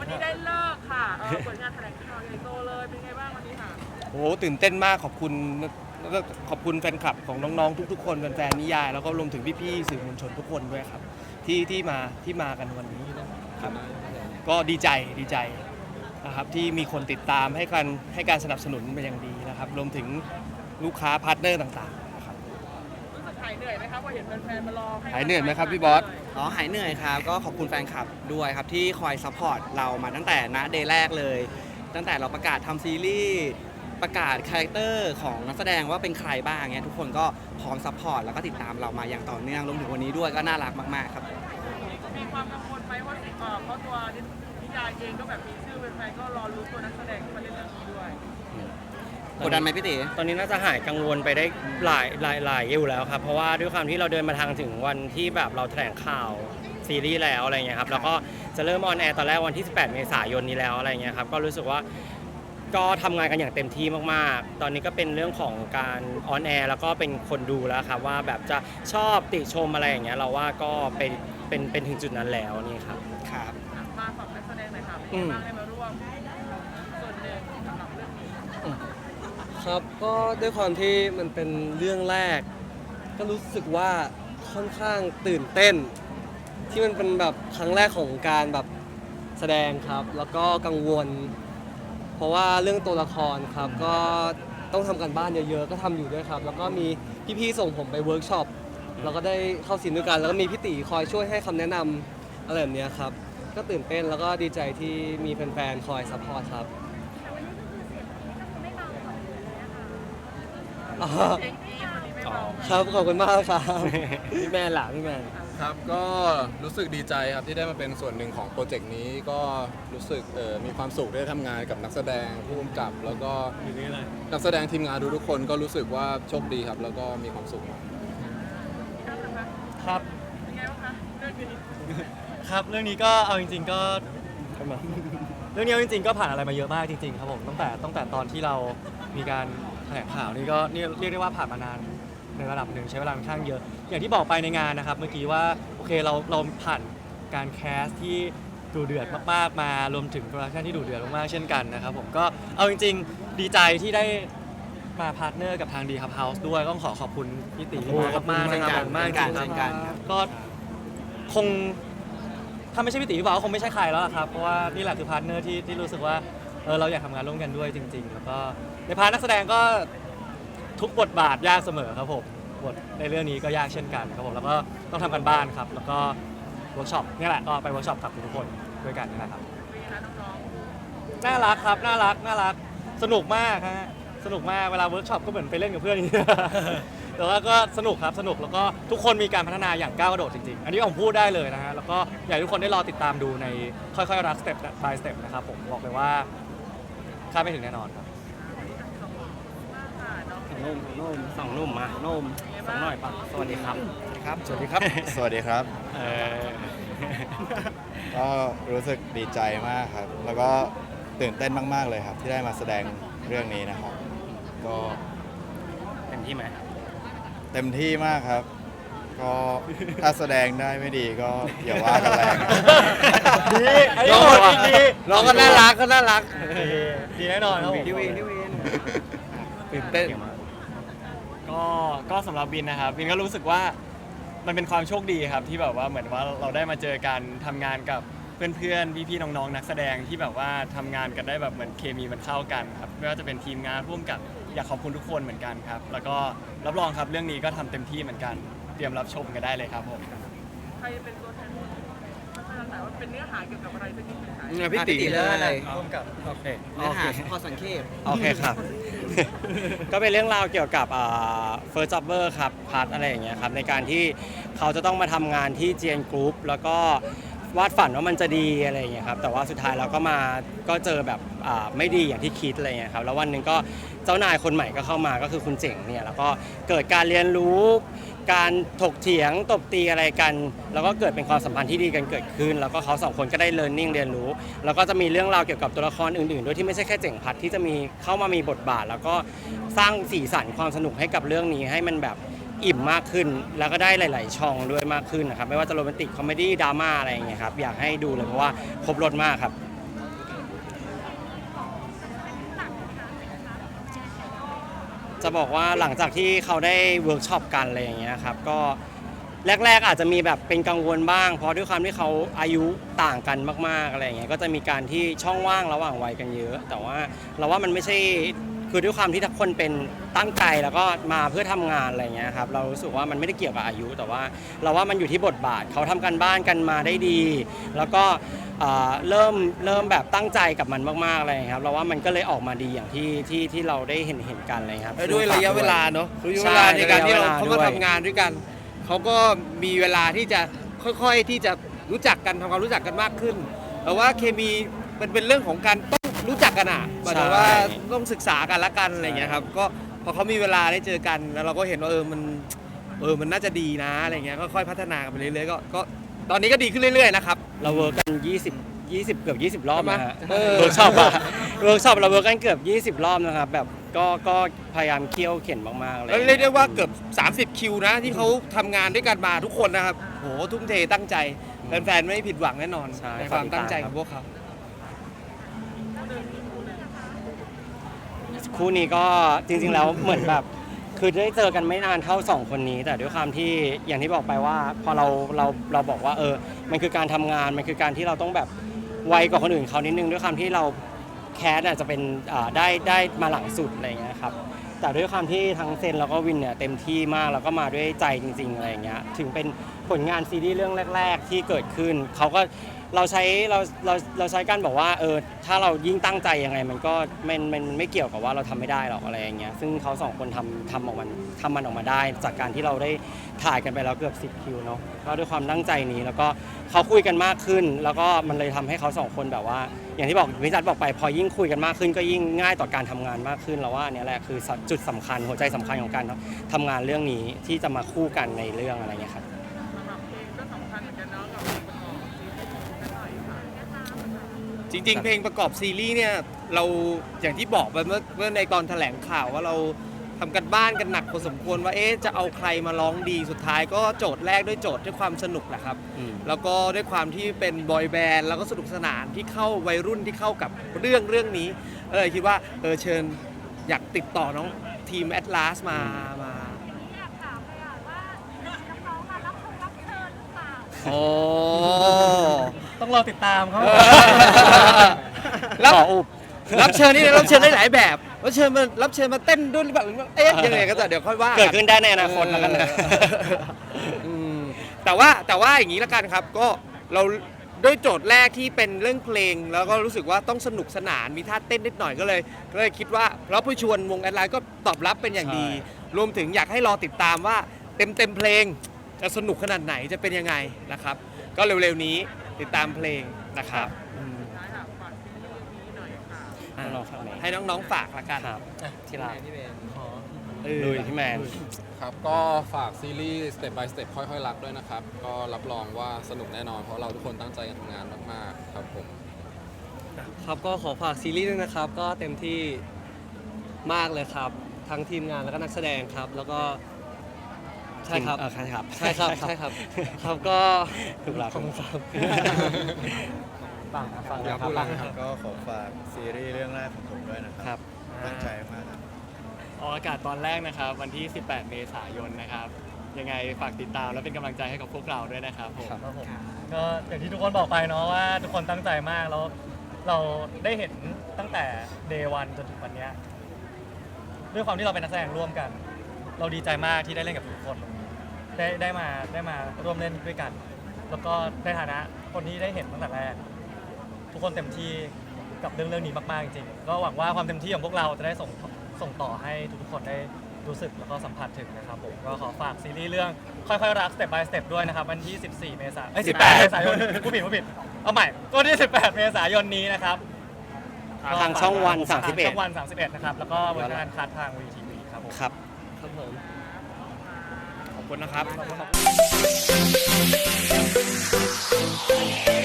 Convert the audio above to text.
วันนี้ได้เลิกค่ะเออผลงานแถลงข่าวใหญ่โตเลย เป็นไงบ้างวันนี้ค่ะ โอ้โหตื่นเต้นมากขอบคุณแล้วก็ขอบคุณแฟนคลับของน้องๆทุกๆคนแฟนๆนิยาย แล้วก็รวมถึงพี่ๆสื่อมวลชนทุกคนด้วยครับ ที่ที่มาที่มากันวันนี้นะครับก็ดีใจดีใจนะครับที่มีคนติดตามให้การให้การสนับสนุนเป็นอย่างดีนะครับ รวมถึงลูกค้าพาร์ทเนอร์ต่างๆนะครับรู้สึกหายเหนื่อยไหมครับว่าเห็นแฟนๆมารอให้หายเหนื่อยไหมครับพี่บอส อ๋อหายเหนื่อยครับ ก็ขอบคุณแฟนคลับด้วยครับ ที่คอยซัพพอร์ตเรามาตั้งแต่ณเดย์แรกเลย ตั้งแต่เราประกาศทำซีรีส์ประกาศคาแรคเตอร์ของนักแสดงว่าเป็นใครบ้างเงี้ยทุกคนก็พร้อมซัพพอร์ตแล้วก็ติดตามเรามาอย่างต่อเนื่องรวมถึงวันนี้ด้วยก็น่ารักมากๆครับ มีความกังวลไหมว่าเอ่อเพราะตัวนิยายเองก็แบบมีชื่อแฟนก็รอรู้ตัวนักแสดงที่มาเล่นเรื่องนี้ด้วย กดดันไหมพี่ติตอนนี้น่าจะหายกังวลไปได้หลายหลายหลายอยู่แล้วครับ เพราะว่าด้วยความที่เราเดินมาทางถึงวันที่แบบเราแถลงข่าวซีรีส์แล้วอะไรเงี้ยครับ แล้วก็จะเริ่มออนแอร์ตอนแรกวันที่ 18 เมษายนนี้แล้วอะไรเงี้ยครับ ก็รู้สึกว่าก็ทำงานกันอย่างเต็มที่มากๆ ตอนนี้ก็เป็นเรื่องของการออนแอร์แล้วก็เป็นคนดูแล้วครับว่าแบบจะชอบติชมอะไรอย่างเงี้ยเราว่าก็เป็นเป็นเป็นถึงจุดนั้นแล้วนี่ครับ ครับอะมาฝั่งนักแสดงหน่อยค่ะเป็นอืไงมบ้างได้มาร่วมส่วนหนึ่งสำหรับเรื่องนี้ ครับก็ด้วยความที่มันเป็นเรื่องแรก ก็รู้สึกว่าค่อนข้างตื่นเต้น ที่มันเป็นแบบครั้งแรกของการแบบแสดงครับ แล้วก็กังวล เพราะว่าเรื่องตัวละครครับก็ต้องทำกันบ้านเยอะๆ ก็ทำอยู่ด้วยครับ แล้วก็มีพี่ๆส่งผมไปเวิร์กช็อปเราก็ได้เข้าซีนด้วยกัน แล้วก็มีพี่ตีคอยช่วยให้คำแนะนำอะไรแบบเนี้ยครับ ก็ตื่นเต้นแล้วก็ดีใจที่มีแฟนๆคอยซัพพอร์ตครับ อ๋อเพลงนี้วันนี้ไม่เบาครับขอบคุณมากครับพี่แมนล่ะพี่แมน ครับก็รู้สึกดีใจครับที่ได้มาเป็นส่วนหนึ่งของโปรเจกต์นี้ก็รู้สึกเอ่อมีความสุขได้ทำงานกับนักแสดงผู้กำกับ แล้วก็นักแสดงทีมงานทุกๆคนก็รู้สึกว่าโชคดีครับ แล้วก็มีความสุขมาก ครับเป็นไงบ้างคะเรื่องนี้ครับเรื่องนี้ก็เอาจริง ๆ ก็เรื่องนี้เอาจริง ๆ ก็ผ่านอะไรมาเยอะมากจริง ๆ ครับผมตั้งแต่ตั้งแต่ตอนที่เรามีการแถลงข่าวนี่ก็นี่เรียกได้ว่าผ่านมานานในระดับหนึ่งใช้เวลาค่อนข้างเยอะ อย่างที่บอกไปในงานนะครับ เมื่อกี้ว่าโอเคเราเราผ่านการแคสที่ดูเดือดมากๆมารวมถึงโปรดักชันที่ดูเดือดมากๆเช่นกันนะครับผมก็เอาจริง ๆ ดีใจที่ได้มาพาร์ทเนอร์กับทางดีครับเฮาส์ด้วยต้องขอขอบคุณพี่ตีมากมากๆนะครับผมมากจริงๆครับเช่นกันครับก็คงถ้าไม่ใช่พี่ตีพี่บ่าวก็คงไม่ใช่ใครแล้วล่ะครับเพราะว่านี่แหละคือพาร์ทเนอร์ที่ที่รู้สึกว่าเออเราอยากทำงานร่วมกันด้วยจริง ๆ แล้วก็ ในพาร์ทนักแสดงก็ทุกบทบาทยากเสมอครับผมบทในเรื่องนี้ก็ยากเช่นกันครับผมแล้วก็ต้องทำกันบ้านครับ แล้วก็เวิร์กช็อปนี่แหละก็ไปเวิร์กช็อปกับทุกคนด้วยกันนี่แหละครับน่ารักครับน่ารักน่ารักสนุกมากฮะสนุกมากเวลาเวิร์กช็อปก็เหมือนไปเล่นกับเพื่อนอย่างนี้แต่ว่าก็สนุกครับสนุกแล้วก็ทุกคนมีการพัฒนาอย่างก้าวกระโดดจริงๆ อันนี้ผมพูดได้เลยนะฮะแล้วก็อยากให้ทุกคนได้รอติดตามดูในค่อยๆรักสเต็ป by สเต็ปนะครับผมบอกเลยว่าคาดไม่ถึงแน่นอนครับ น้องนุ่มนุ่มสองนุ่มมานุ่มสองหน่อยปะสวัสดีครับ ครับ สวัสดีครับ สวัสดีครับ เออก็รู้สึกดีใจมากครับ แล้วก็ตื่นเต้นมาก ๆ เลยครับ ที่ได้มาแสดงเรื่องนี้นะครับ ก็เต็มที่ไหมเต็มที่มากครับ ก็ถ้าแสดงได้ไม่ดีก็อย่าว่ากันแรงนะดีอันนี้หมดอีกดีน้องก็น่ารักก็น่ารักดีดีแน่นอนครับผม พี่วินพี่วินตื่นเต้น ก็ก็สำหรับบินนะครับบินก็รู้สึกว่ามันเป็นความโชคดีครับที่แบบว่าเหมือนว่าเราได้มาเจอกันทำงานกับเพื่อนๆพี่ๆน้องๆนักแสดงที่แบบว่าทำงานกันได้แบบเหมือนเคมีมันเข้ากันครับไม่ว่าจะเป็นทีมงานร่วมกับอยากขอบคุณทุกคนเหมือนกันครับ แล้วก็รับรองครับเรื่องนี้ก็ทำเต็มที่เหมือนกัน เตรียมรับชมกันได้เลยครับผม ใครเป็นตัวแทนพูดมัน เป็นอะไรว่าเป็นเนื้อหาเกี่ยวกับอะไรสักนิดหนึงค่ะเนี่ยพี่ตีเลยร่วมกับโอเคเนื้อหาพอสังเกตโอเคครับ ก็เป็นเรื่องราวเกี่ยวกับเฟิร์สจ็อบเบอร์ครับพาร์ทอะไรอย่างเงี้ยครับ ในการที่เขาจะต้องมาทำงานที่เจียนกรุ๊ปแล้วก็วาดฝันว่ามันจะดีอะไรอย่างเงี้ยครับ แต่ว่าสุดท้ายเราก็มาก็เจอแบบอ่าไม่ดีอย่างที่คิดอะไรอย่างเงี้ยครับ แล้ววันหนึ่งก็เจ้านายคนใหม่ก็เข้ามาก็คือคุณเจ๋งเนี่ย แล้วก็เกิดการเรียนรู้ การถกเถียงตบตีอะไรกัน แล้วก็เกิดเป็นความสัมพันธ์ที่ดีกันเกิดขึ้น แล้วก็เขาสองคนก็ได้ learning เรียนรู้ แล้วก็จะมีเรื่องราวเกี่ยวกับตัวละครอื่นๆด้วยที่ไม่ใช่แค่เจ๋งพัดที่จะมีเข้ามามีบทบาท แล้วก็สร้างสีสันความสนุกให้กับเรื่องนี้ให้มันแบบอิ่มมากขึ้น แล้วก็ได้หลาย ๆ ช่องด้วยมากขึ้นนะครับไม่ว่าจะโรแมนติกคอมเมดี้ดราม่าอะไรอย่างเงี้ยครับอยากให้ดูเลยเพราะว่าครบรถมากครับ จะบอกว่าหลังจากที่เขาได้เวิร์กช็อปกันอะไรอย่างเงี้ยครับก็แรก ๆ อาจจะมีแบบเป็นกังวลบ้าง เพราะด้วยความที่เขาอายุต่างกันมากๆอะไรอย่างเงี้ยก็จะมีการที่ช่องว่างระหว่างวัยกันเยอะ แต่ว่าเราว่ามันไม่ใช่คือด้วยความที่ทุกคนเป็นตั้งใจแล้วก็มาเพื่อทำงานอะไรเงี้ยครับเรารู้สึกว่ามันไม่ได้เกี่ยวกับอายุ แต่ว่าเราว่ามันอยู่ที่บทบาทเขาทำกันบ้านกันมาได้ดี แล้วก็ เอ่อเริ่มเริ่มแบบตั้งใจกับมันมากๆอะไรอย่างเลยครับเราว่ามันก็เลยออกมาดีอย่างที่ที่ที่เราได้เห็นเห็นกันเลยครับและด้วยระยะเวลาเนาะระยะเวลาใช่ในการที่เราระยะเวลาเขาด้มาวย ทำงานด้วยกัน เขาก็มีเวลาที่จะค่อยๆที่จะรู้จักกันทำความรู้จักกันมากขึ้นแต่ว่าเคมีมันเป็นเรื่องของการต้องรู้จักกันอะหมายถึงว่าต้องศึกษากันละกันอะไรอย่างเงี้ยครับก็พอเขามีเวลาได้เจอกันแล้วเราก็เห็นว่าเออมันเออมันน่าจะดีนะอะไรเงี้ยก็ค่อยพัฒนากันไปเรื่อยๆก็ก็ตอนนี้ก็ดีขึ้นเรื่อยๆนะครับ เราเวิร์กกัน 20 20 เกือบ 20 รอบนะฮะเออ เวิร์กช็อปอะเวิร์กช็อปเราเวิร์กกันเกือบ 20 รอบนะครับ แบบก็ก็พยายามเคี่ยวเข็นมากๆเลยแล้วเรียกได้ว่าเกือบ 30 คิวนะ ที่เขาทำงานด้วยกันมาทุกคนนะครับ โห ทุ่มเทตั้งใจ แฟนๆ ไม่ผิดหวังแน่นอนใช่ในความฝากติดตามตั้งใจของพวกเขา คู่นี้ก็จริงๆแล้วเหมือนแบบ คือได้เจอกันไม่นานเท่าสองคนนี้ แต่ด้วยความที่อย่างที่บอกไปว่า พอเราเราเราบอกว่าเออ มันคือการทำงานมันคือการที่เราต้องแบบไวกว่าคนอื่นเขานิดนึงด้วยความที่เราแคสอาจจะเป็นอ่าได้ได้มาหลังสุดอะไรอย่างเงี้ยครับแต่ด้วยความที่ทั้งเซนแล้วก็วินเนี่ยเต็มที่มากแล้วก็มาด้วยใจจริง ๆอะไรอย่างเงี้ยถึงเป็น ผลงานซีรีส์เรื่องแรก ๆ ที่เกิดขึ้น เขาก็เราใช้เราเราเราใช้การบอกว่าเออถ้าเรายิ่งตั้งใจยังไง มันก็มันมันไม่เกี่ยวกับว่าเราทำไม่ได้หรอกอะไรอย่างเงี้ยซึ่งเขาสองคนทำทำออกมันทำมันออกมาได้ จากการที่เราได้ถ่ายกันไปแล้วเกือบ 10 คิวเนาะก็ด้วยความตั้งใจนี้แล้วก็เขาคุยกันมากขึ้น แล้วก็มันเลยทำให้เขาสองคนแบบว่า อย่างที่บอกวิจัดบอกไปพอยิ่งคุยกันมากขึ้น ก็ยิ่งง่ายต่อการทำงานมากขึ้นแล้วว่าอันเนี้ยแหละคือจุดสำคัญหัวใจสำคัญของการทำงานเรื่องนี้ที่จะมาคู่กันในเรื่องอะไรเงี้ยครับ จริงๆ เพลงประกอบซีรีส์เนี่ยเราอย่างที่บอกไปเมื่อเมื่อในตอนแถลงข่าวว่าเราทำกันบ้านกันหนักพอสมควรว่าเอ๊ะจะเอาใครมาร้องดีสุดท้ายก็โจทย์แรกด้วยโจทย์ด้วยความสนุกแหละครับ อืม แล้วก็ด้วยความที่เป็นบอยแบนด์แล้วก็สนุกสนานที่เข้าวัยรุ่นที่เข้ากับเรื่องเรื่องนี้เออคิดว่าเออเชิญอยากติดต่อน้องทีมแอตลาสมามา อยากถามเลยอะว่าน้องๆมารับคงรับเชิญหรือเปล่า โอ้ ต้องรอติดตามเขารับขออุบรับเชิญนี่รับเชิญได้หลายแบบรับเชิญมารับเชิญมาเต้นด้วยหรือเปล่าหรือว่าเอ๊ะยังไงก็แต่เดี๋ยวค่อยว่า เกิดขึ้นได้ในอนาคตแล้วกันนะอืมแต่ว่าแต่ว่าอย่างนี้ละกันครับ ก็เราด้วยโจทย์แรกที่เป็นเรื่องเพลง แล้วก็รู้สึกว่าต้องสนุกสนานมีท่าเต้นนิดหน่อยก็เลยก็เลยคิดว่าเราผู้ชวนวงแอดไลน์ก็ตอบรับเป็นอย่างดี รวมถึงอยากให้รอติดตามว่าเต็มเต็มๆเพลงจะสนุกขนาดไหนจะเป็นยังไงนะครับ ก็เร็วๆนี้ ติดตามเพลงนะครับอืมท้ายค่ะฝากซีรีส์นี้หน่อยค่ะอะน้องๆฝากไหนให้น้องๆฝากละกันครับที่รักเออ ลุยพี่แมน ครับก็ฝากซีรีส์ Step by Step ค่อยๆ รักด้วยนะครับ ก็รับรองว่าสนุกแน่นอน เพราะเราทุกคนตั้งใจกันทำงานมากๆ ครับผม ครับก็ขอฝากซีรีส์ด้วยนะครับ ก็เต็มที่มากเลยครับ ทั้งทีมงานแล้วก็นักแสดงครับ แล้วก็ ใช่ครับ เออใช่ครับใช่ครับใช่ครับ ครับก็ถูกแล้วขอบคุณครับฟังฟังอยากครัพูบดอะไรนะครับก็ขอฝากซีรีส์เรื่องแรกของผมด้วยนะคครัรับตั้งใจมากครับ ออกอากาศตอนแรกนะครับ วันที่ 18 เมษายนนะครับ ยังไงฝากติดตามและเป็นกำลังใจให้กับพวกเราด้วยนะครับผมครับผมก็อย่างที่ทุกคนบอกไปเนาะว่าทุกคนตั้งใจมากแล้วเราได้เห็นตั้งแต่ day one จนถึงวันเนี้ยด้วยความที่เราเป็นนักแสดงร่วมกัน เราดีใจมากที่ได้เล่นกับทุกคน ได้ได้มาได้มาร่วมเล่นด้วยกัน แล้วก็ในฐานะคนที่ได้เห็นตั้งแต่แรก ทุกคนเต็มที่กับเรื่องเรื่องนี้มากๆจริงๆก็หวังว่าความเต็มที่ของพวกเราจะได้ส่งส่งต่อให้ทุกๆคนได้รู้สึกแล้วก็สัมผัสถึงนะครับผมก็ขอฝากซีรีส์เรื่องค่อยๆรัก step by step ด้วยนะครับ วันที่ 14 เมษายนเอ้ย18 เมษายนผู้ผิดผู้ผิดเอาใหม่ก็ที่ 18 เมษายนนี้นะครับทางช่องวันทางช่อง31วัน 31 นะครับ แล้วก็เวอร์ชันคัดทางวีทีวีครับผมครับ ครับผมขอบ คุณนะครับขอบคุณครับ